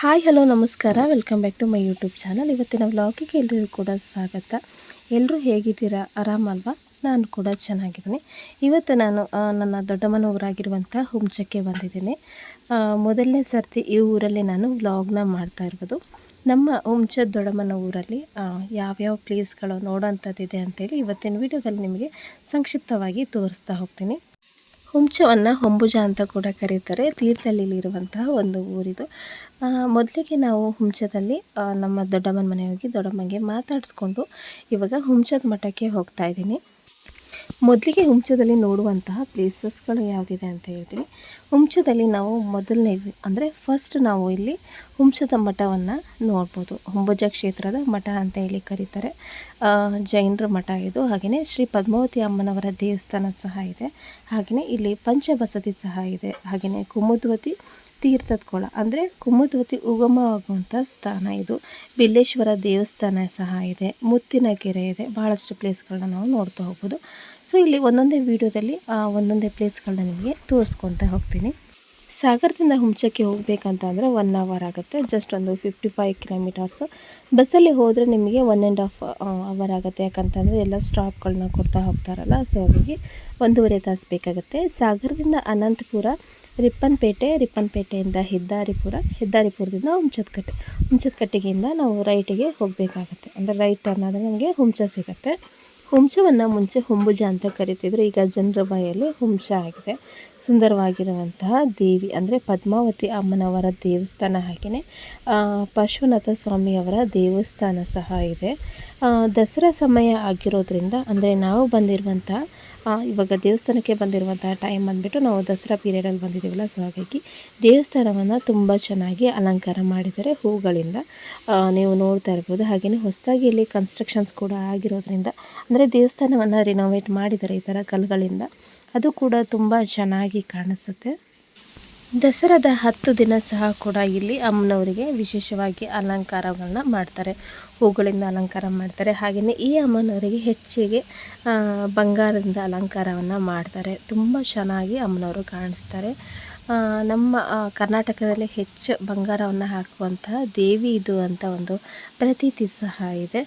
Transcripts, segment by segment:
Hi, hello, ನಮಸ್ಕಾರ. Welcome back to my YouTube channel ಇವತ್ತಿನ ವ್ಲಾಗಿಗೆ ಎಲ್ಲರಿಗೂ ಕೂಡ ಸ್ವಾಗತ. ಎಲ್ಲರೂ ಹೇಗಿದ್ದೀರಾ? ಆರಾಮಲ್ವಾ ನಾನು ಕೂಡ ಚೆನ್ನಾಗಿದ್ದೀನಿ. ಇವತ್ತು ನಾನು ನನ್ನ ದೊಡ್ಡಮ್ಮನ ಊರಾಗಿರುವಂಥ ಹುಂಚಕ್ಕೆ ಬಂದಿದ್ದೀನಿ ಮೊದಲನೇ ಸರ್ತಿ ಈ ಊರಲ್ಲಿ ನಾನು ವ್ಲಾಗ್ನ ಮಾಡ್ತಾ ಇರ್ಬೋದು ನಮ್ಮ ಹುಂಚ ದೊಡ್ಡಮ್ಮನ ಊರಲ್ಲಿ ಯಾವ್ಯಾವ ಪ್ಲೇಸ್ಗಳು ನೋಡೋಂಥದ್ದಿದೆ ಅಂತೇಳಿ ಇವತ್ತಿನ ವಿಡಿಯೋದಲ್ಲಿ ನಿಮಗೆ ಸಂಕ್ಷಿಪ್ತವಾಗಿ ತೋರಿಸ್ತಾ ಹೋಗ್ತೀನಿ. ಹುಂಚವನ್ನು ಹೊಂಬುಜ ಅಂತ ಕೂಡ ಕರೀತಾರೆ. ತೀರ್ಥಹಳ್ಳಿಲಿರುವಂತಹ ಒಂದು ಊರಿದು. ಮೊದಲಿಗೆ ನಾವು ಹುಂಚದಲ್ಲಿ ನಮ್ಮ ದೊಡ್ಡಮ್ಮನ ಮನೆ ಹೋಗಿ ದೊಡ್ಡಮ್ಮನಿಗೆ ಮಾತಾಡಿಸ್ಕೊಂಡು ಇವಾಗ ಹುಂಚದ ಮಠಕ್ಕೆ ಹೋಗ್ತಾ ಇದ್ದೀನಿ. ಮೊದಲಿಗೆ ಹುಂಚದಲ್ಲಿ ನೋಡುವಂತಹ ಪ್ಲೇಸಸ್ಗಳು ಯಾವುದಿದೆ ಅಂತ ಹೇಳ್ತೀನಿ. ಹುಂಚದಲ್ಲಿ ನಾವು ಮೊದಲನೇ, ಅಂದರೆ ಫಸ್ಟ್ ನಾವು ಇಲ್ಲಿ ಹುಂಚದ ಮಠವನ್ನು ನೋಡ್ಬೋದು. ಹುಂಬುಜ ಕ್ಷೇತ್ರದ ಮಠ ಅಂತ ಹೇಳಿ ಕರೀತಾರೆ. ಜೈನರ ಮಠ ಇದು. ಹಾಗೆಯೇ ಶ್ರೀ ಪದ್ಮಾವತಿ ಅಮ್ಮನವರ ದೇವಸ್ಥಾನ ಸಹ ಇದೆ. ಹಾಗೆಯೇ ಇಲ್ಲಿ ಪಂಚಬಸದಿ ಸಹ ಇದೆ. ಹಾಗೆಯೇ ಕುಮುದ್ವತಿ ತೀರ್ಥದ ಕೊಳ ಅಂದರೆ ಕುಮುದ್ವತಿ ಉಗಮವಾಗುವಂಥ ಸ್ಥಾನ ಇದು. ಬಿಲ್ಲೇಶ್ವರ ದೇವಸ್ಥಾನ ಸಹ ಇದೆ. ಮುತ್ತಿನ ಕೆರೆ ಇದೆ. ಭಾಳಷ್ಟು ಪ್ಲೇಸ್ಗಳನ್ನ ನಾವು ನೋಡ್ತಾ ಹೋಗ್ಬೋದು. ಸೊ, ಇಲ್ಲಿ ಒಂದೊಂದೇ ವಿಡಿಯೋದಲ್ಲಿ ಒಂದೊಂದೇ ಪ್ಲೇಸ್ಗಳನ್ನ ನಿಮಗೆ ತೋರಿಸ್ಕೊತಾ ಹೋಗ್ತೀನಿ. ಸಾಗರದಿಂದ ಹುಂಚಕ್ಕೆ ಹೋಗಬೇಕಂತ ಅಂದರೆ ಒನ್ ಅವರ್ ಆಗುತ್ತೆ. ಜಸ್ಟ್ ಒಂದು ಫಿಫ್ಟಿ ಫೈವ್ ಕಿಲೋಮೀಟರ್ಸು ಬಸ್ಸಲ್ಲಿ ಹೋದರೆ ನಿಮಗೆ ಒನ್ ಆ್ಯಂಡ್ ಹಾಫ್ ಅವರ್ ಆಗುತ್ತೆ. ಯಾಕಂತಂದರೆ ಎಲ್ಲ ಸ್ಟಾಪ್ಗಳನ್ನ ಕೊಡ್ತಾ ಹೋಗ್ತಾರಲ್ಲ ಸೊ ಹಾಗಾಗಿ ಒಂದೂವರೆ ತಾಸು ಬೇಕಾಗುತ್ತೆ. ಸಾಗರದಿಂದ ಅನಂತಪುರ ರಿಪ್ಪನ್ಪೇಟೆ ರಿಪ್ಪನ್ಪೇಟೆಯಿಂದ ಹೆದ್ದಾರಿಪುರ ಹೆದ್ದಾರಿಪುರದಿಂದ ಹುಂಚದಕಟ್ಟೆ ಹುಂಚದಕಟ್ಟೆಗಿಂದ ನಾವು ರೈಟಿಗೆ ಹೋಗಬೇಕಾಗತ್ತೆ. ಅಂದರೆ ರೈಟ್ ಟರ್ನ್ ಆದರೆ ನಮಗೆ ಹುಂಚ ಸಿಗುತ್ತೆ. ಹುಂಚವನ್ನು ಮುಂಚೆ ಹುಂಬುಜ ಅಂತ ಕರಿತಿದ್ರು. ಈಗ ಜನರ ಬಾಯಲ್ಲಿ ಹುಂಚ ಆಗಿದೆ. ಸುಂದರವಾಗಿರುವಂತಹ ದೇವಿ ಅಂದರೆ ಪದ್ಮಾವತಿ ಅಮ್ಮನವರ ದೇವಸ್ಥಾನ ಹಾಗೆಯೇ ಪಾರ್ಶ್ವನಾಥ ಸ್ವಾಮಿಯವರ ದೇವಸ್ಥಾನ ಸಹ ಇದೆ. ದಸರಾ ಸಮಯ ಆಗಿರೋದ್ರಿಂದ ಅಂದರೆ ನಾವು ಬಂದಿರುವಂಥ ಆ, ಇವಾಗ ದೇವಸ್ಥಾನಕ್ಕೆ ಬಂದಿರುವಂತಹ ಟೈಮ್ ಬಂದ್ಬಿಟ್ಟು ನಾವು ದಸರಾ ಪೀರಿಯಡಲ್ಲಿ ಬಂದಿದ್ದೀವಲ್ಲ ಸೊ ಹಾಗಾಗಿ ದೇವಸ್ಥಾನವನ್ನು ತುಂಬ ಚೆನ್ನಾಗಿ ಅಲಂಕಾರ ಮಾಡಿದ್ದಾರೆ ಹೂಗಳಿಂದ. ನೀವು ನೋಡ್ತಾ ಇರ್ಬೋದು ಹಾಗೆಯೇ ಹೊಸದಾಗಿ ಇಲ್ಲಿ ಕನ್ಸ್ಟ್ರಕ್ಷನ್ಸ್ ಕೂಡ ಆಗಿರೋದ್ರಿಂದ, ಅಂದರೆ ದೇವಸ್ಥಾನವನ್ನು ರಿನೋವೇಟ್ ಮಾಡಿದ್ದಾರೆ ಈ ಥರ ಕಲ್ಲುಗಳಿಂದ. ಅದು ಕೂಡ ತುಂಬ ಚೆನ್ನಾಗಿ ಕಾಣಿಸುತ್ತೆ. ದಸರಾದ ಹತ್ತು ದಿನ ಸಹ ಕೂಡ ಇಲ್ಲಿ ಅಮ್ಮನವರಿಗೆ ವಿಶೇಷವಾಗಿ ಅಲಂಕಾರಗಳನ್ನ ಮಾಡ್ತಾರೆ. ಹೂಗಳಿಂದ ಅಲಂಕಾರ ಮಾಡ್ತಾರೆ. ಹಾಗೆಯೇ ಈ ಅಮ್ಮನವರಿಗೆ ಹೆಚ್ಚಿಗೆ ಬಂಗಾರದಿಂದ ಅಲಂಕಾರವನ್ನು ಮಾಡ್ತಾರೆ. ತುಂಬ ಚೆನ್ನಾಗಿ ಅಮ್ಮನವರು ಕಾಣಿಸ್ತಾರೆ. ನಮ್ಮ ಕರ್ನಾಟಕದಲ್ಲಿ ಹೆಚ್ಚು ಬಂಗಾರವನ್ನು ಹಾಕುವಂತಹ ದೇವಿ ಇದು ಅಂತ ಒಂದು ಪ್ರತೀತಿ ಸಹ ಇದೆ.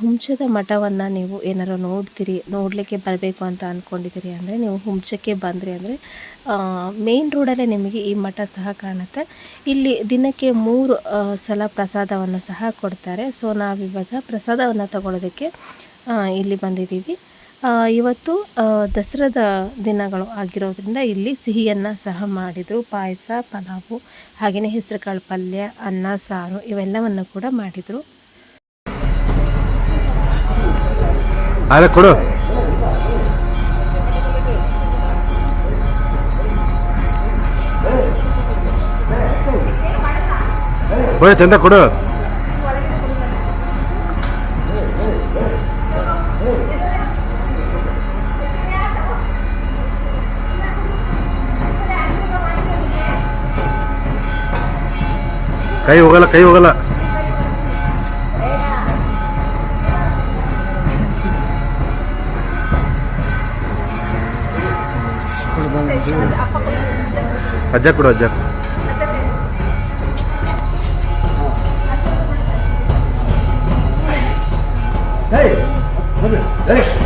ಹುಂಚದ ಮಠವನ್ನು ನೀವು ಏನಾರು ನೋಡ್ತೀರಿ, ನೋಡಲಿಕ್ಕೆ ಬರಬೇಕು ಅಂತ ಅಂದ್ಕೊಂಡಿದ್ದೀರಿ ಅಂದರೆ ನೀವು ಹುಂಚಕ್ಕೆ ಬಂದ್ರಿ ಅಂದರೆ ಮೇನ್ ರೋಡಲ್ಲೇ ನಿಮಗೆ ಈ ಮಠ ಸಹ ಕಾಣುತ್ತೆ. ಇಲ್ಲಿ ದಿನಕ್ಕೆ ಮೂರು ಸಲ ಪ್ರಸಾದವನ್ನು ಸಹ ಕೊಡ್ತಾರೆ. ಸೊ ನಾವಿವಾಗ ಪ್ರಸಾದವನ್ನು ತಗೊಳ್ಳೋದಕ್ಕೆ ಇಲ್ಲಿ ಬಂದಿದ್ದೀವಿ. ಇವತ್ತು ದಸರಾದ ದಿನಗಳು ಆಗಿರೋದ್ರಿಂದ ಇಲ್ಲಿ ಸಿಹಿಯನ್ನು ಸಹ ಮಾಡಿದರು. ಪಾಯಸ, ಪಲಾವು ಹಾಗೆಯೇ ಹೆಸರುಕಾಳು ಪಲ್ಯ, ಅನ್ನ, ಸಾರು, ಇವೆಲ್ಲವನ್ನು ಕೂಡ ಮಾಡಿದರು. ಅರೆ ಕೊಡು ಕೊಡು ಚಂದ ಕೊಡು ಕೈ ಹೋಗಲ್ಲ ಕೈ ಹೋಗಲ್ಲ ಅಜ್ಜ ಕೊಡು ಅಜ್ಜ Dale,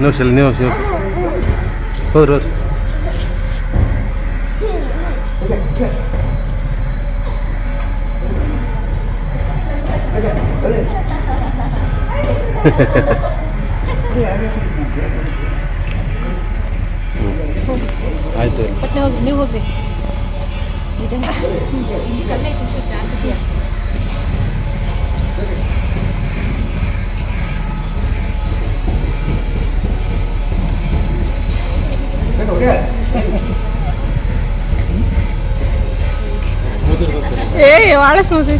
ನೀವು ಸಲ ನೀವು ನೀವು ಹೋದ್ರಿ ಹೋದ್ರಿ ಆಯ್ತು. ನೀವು ಹೋಗ್ಬೇಕು ಏ ಭಾಳ ಸ್ಮೂತ್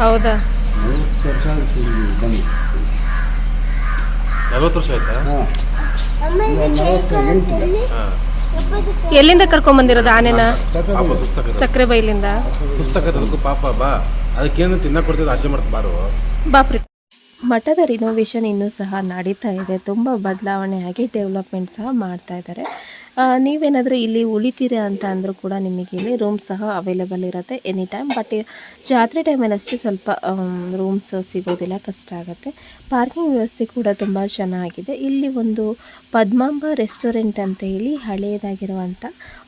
ಹೌದಾ? ಮೂವತ್ತು ವರ್ಷ ಆಗುತ್ತೆ ಇಲ್ಲಿ ಬಂದು. ನಲ್ವತ್ತು ವರ್ಷ ಆಯ್ತಾ? ಹಾಂ. ಎಂಟು. ಹಾಂ. ಎಲ್ಲಿಂದ ಕರ್ಕೊಂಡ್ ಬಂದಿರೋದು ಆನೆನ? ಪಾಪ ಪುಸ್ತಕ ಸಕ್ಕರೆ ಬೈಲಿಂದ? ಪುಸ್ತಕ ಅದಕ್ಕೂ ಪಾಪ ಬಾ. ಅದಕ್ಕೇನು ತಿನ್ನ ಕೊಡ್ತಿದ್ದು ಆಸೆ ಮಾಡ್ತಾರು ಬಾರು. ಬಾಪ್ರಿ. ಮಠದ ರಿನೋವೇಷನ್ ಇನ್ನೂ ಸಹ ನಡೀತಾ ಇದೆ. ತುಂಬ ಬದಲಾವಣೆ ಆಗಿ ಡೆವಲಪ್ಮೆಂಟ್ ಸಹ ಮಾಡ್ತಾ ಇದ್ದಾರೆ. ನೀವೇನಾದರೂ ಇಲ್ಲಿ ಉಳಿತೀರಾ ಅಂತ ಅಂದರೂ ಕೂಡ ನಿಮಗೆ ಇಲ್ಲಿ ರೂಮ್ ಸಹ ಅವೈಲೇಬಲ್ ಇರುತ್ತೆ ಎನಿ ಟೈಮ್ ಬಟ್ ಜಾತ್ರೆ ಟೈಮಲ್ಲಿ ಅಷ್ಟೇ ಸ್ವಲ್ಪ ರೂಮ್ಸ್ ಸಿಗೋದಿಲ್ಲ, ಕಷ್ಟ ಆಗುತ್ತೆ. ಪಾರ್ಕಿಂಗ್ ವ್ಯವಸ್ಥೆ ಕೂಡ ತುಂಬ ಚೆನ್ನಾಗಿದೆ. ಇಲ್ಲಿ ಒಂದು ಪದ್ಮಾಂಬ ರೆಸ್ಟೋರೆಂಟ್ ಅಂತ ಹೇಳಿ ಹಳೆಯದಾಗಿರುವಂಥ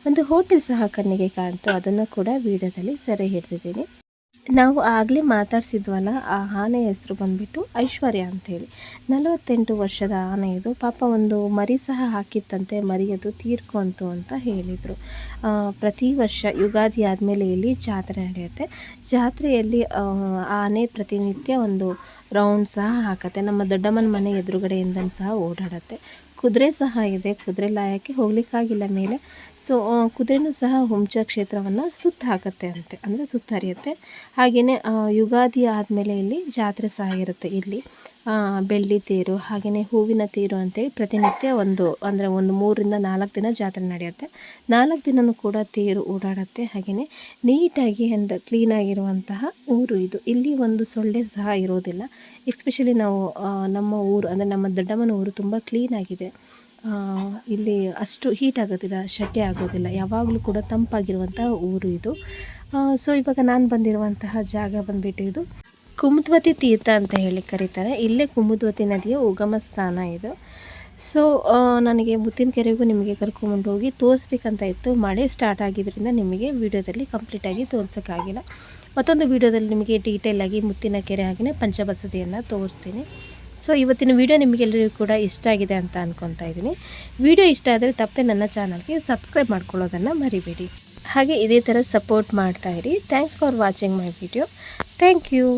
ಒಂದು ಹೋಟೆಲ್ ಸಹ ಕಣ್ಣಿಗೆ ಕಾಣ್ತು. ಅದನ್ನು ಕೂಡ ವಿಡಿಯೋದಲ್ಲಿ ಸೆರೆ ಹಿಡಿದಿದ್ದೀನಿ. ನಾವು ಆಗಲೇ ಮಾತಾಡ್ಸಿದ್ವಲ್ಲ, ಆ ಆನೆ ಹೆಸರು ಬಂದುಬಿಟ್ಟು ಐಶ್ವರ್ಯ ಅಂತೇಳಿ ನಲವತ್ತೆಂಟು ವರ್ಷದ ಆನೆ ಇದು. ಪಾಪ ಒಂದು ಮರಿ ಸಹ ಹಾಕಿತ್ತಂತೆ, ಮರಿಯದು ತೀರ್ಕೊಂತು ಅಂತ ಹೇಳಿದರು. ಪ್ರತಿ ವರ್ಷ ಯುಗಾದಿ ಆದಮೇಲೆ ಇಲ್ಲಿ ಜಾತ್ರೆ ನಡೆಯುತ್ತೆ. ಜಾತ್ರೆಯಲ್ಲಿ ಆನೆ ಪ್ರತಿನಿತ್ಯ ಒಂದು ರೌಂಡ್ ಸಹ ಹಾಕತ್ತೆ. ನಮ್ಮ ದೊಡ್ಡಮ್ಮನ ಮನೆ ಎದುರುಗಡೆಯಿಂದ ಸಹ ಓಡಾಡುತ್ತೆ. ಕುದುರೆ ಸಹ ಇದೆ. ಕುದುರೆ ಲಾಯಕ್ಕೆ ಹೋಗ್ಲಿಕ್ಕಾಗಿಲ್ಲ ಮೇಲೆ ಸೊ ಕುದುರೆನೂ ಸಹ ಹುಂಚ ಕ್ಷೇತ್ರವನ್ನು ಸುತ್ತ ಹಾಕತ್ತೆ ಅಂತೆ, ಅಂದರೆ ಸುತ್ತರಿಯುತ್ತೆ. ಹಾಗೆಯೇ ಯುಗಾದಿ ಆದಮೇಲೆ ಇಲ್ಲಿ ಜಾತ್ರೆ ಸಹ ಇರುತ್ತೆ ಇಲ್ಲಿ. ಬೆಳ್ಳಿ ತೇರು ಹಾಗೆಯೇ ಹೂವಿನ ತೇರು ಅಂತೇಳಿ ಪ್ರತಿನಿತ್ಯ ಒಂದು, ಅಂದರೆ ಒಂದು ಮೂರರಿಂದ ನಾಲ್ಕು ದಿನ ಜಾತ್ರೆ ನಡೆಯುತ್ತೆ. ನಾಲ್ಕು ದಿನವೂ ಕೂಡ ತೇರು ಓಡಾಡುತ್ತೆ. ಹಾಗೆಯೇ ನೀಟಾಗಿ ಎಂದ ಕ್ಲೀನಾಗಿರುವಂತಹ ಊರು ಇದು. ಇಲ್ಲಿ ಒಂದು ಸೊಳ್ಳೆ ಸಹ ಇರೋದಿಲ್ಲ. ಎಕ್ಸ್ಪೆಷಲಿ ನಾವು ನಮ್ಮ ಊರು, ಅಂದರೆ ನಮ್ಮ ದೊಡ್ಡಮ್ಮನ ಊರು ತುಂಬ ಕ್ಲೀನಾಗಿದೆ ಇಲ್ಲಿ ಅಷ್ಟು ಹೀಟ್ ಆಗೋದಿಲ್ಲ, ಶೆಕೆ ಆಗೋದಿಲ್ಲ. ಯಾವಾಗಲೂ ಕೂಡ ತಂಪಾಗಿರುವಂಥ ಊರು ಇದು. ಸೊ ಇವಾಗ ನಾನು ಬಂದಿರುವಂತಹ ಜಾಗ ಬಂದ್ಬಿಟ್ಟು ಇದು ಕುಮುದ್ವತಿ ತೀರ್ಥ ಅಂತ ಹೇಳಿ ಕರೀತಾರೆ. ಇಲ್ಲೇ ಕುಮುದ್ವತಿ ನದಿಯ ಉಗಮ ಸ್ಥಾನ ಇದು. ಸೊ ನನಗೆ ಮುತ್ತಿನ ಕೆರೆಗೂ ನಿಮಗೆ ಕರ್ಕೊಂಡು ಹೋಗಿ ತೋರಿಸ್ಬೇಕಂತ ಇತ್ತು. ಮಳೆ ಸ್ಟಾರ್ಟ್ ಆಗಿದ್ದರಿಂದ ನಿಮಗೆ ವಿಡಿಯೋದಲ್ಲಿ ಕಂಪ್ಲೀಟಾಗಿ ತೋರಿಸೋಕ್ಕಾಗಿಲ್ಲ. ಮತ್ತೊಂದು ವಿಡಿಯೋದಲ್ಲಿ ನಿಮಗೆ ಡೀಟೇಲಾಗಿ ಮುತ್ತಿನ ಕೆರೆ ಹಾಗೆಯೇ ಪಂಚಬಸದಿಯನ್ನು ತೋರಿಸ್ತೀನಿ. ಸೊ ಇವತ್ತಿನ ವಿಡಿಯೋ ನಿಮಗೆಲ್ಲರಿಗೂ ಕೂಡ ಇಷ್ಟ ಆಗಿದೆ ಅಂತ ಅಂದ್ಕೊತಾ ಇದ್ದೀನಿ. ವಿಡಿಯೋ ಇಷ್ಟ ಆದರೆ ತಪ್ಪದೆ ನನ್ನ ಚಾನಲ್ಗೆ ಸಬ್ಸ್ಕ್ರೈಬ್ ಮಾಡ್ಕೊಳ್ಳೋದನ್ನು ಮರಿಬೇಡಿ. ಹಾಗೆ ಇದೇ ಥರ ಸಪೋರ್ಟ್ ಮಾಡ್ತಾ ಇರಿ. Thanks for watching my video. Thank you.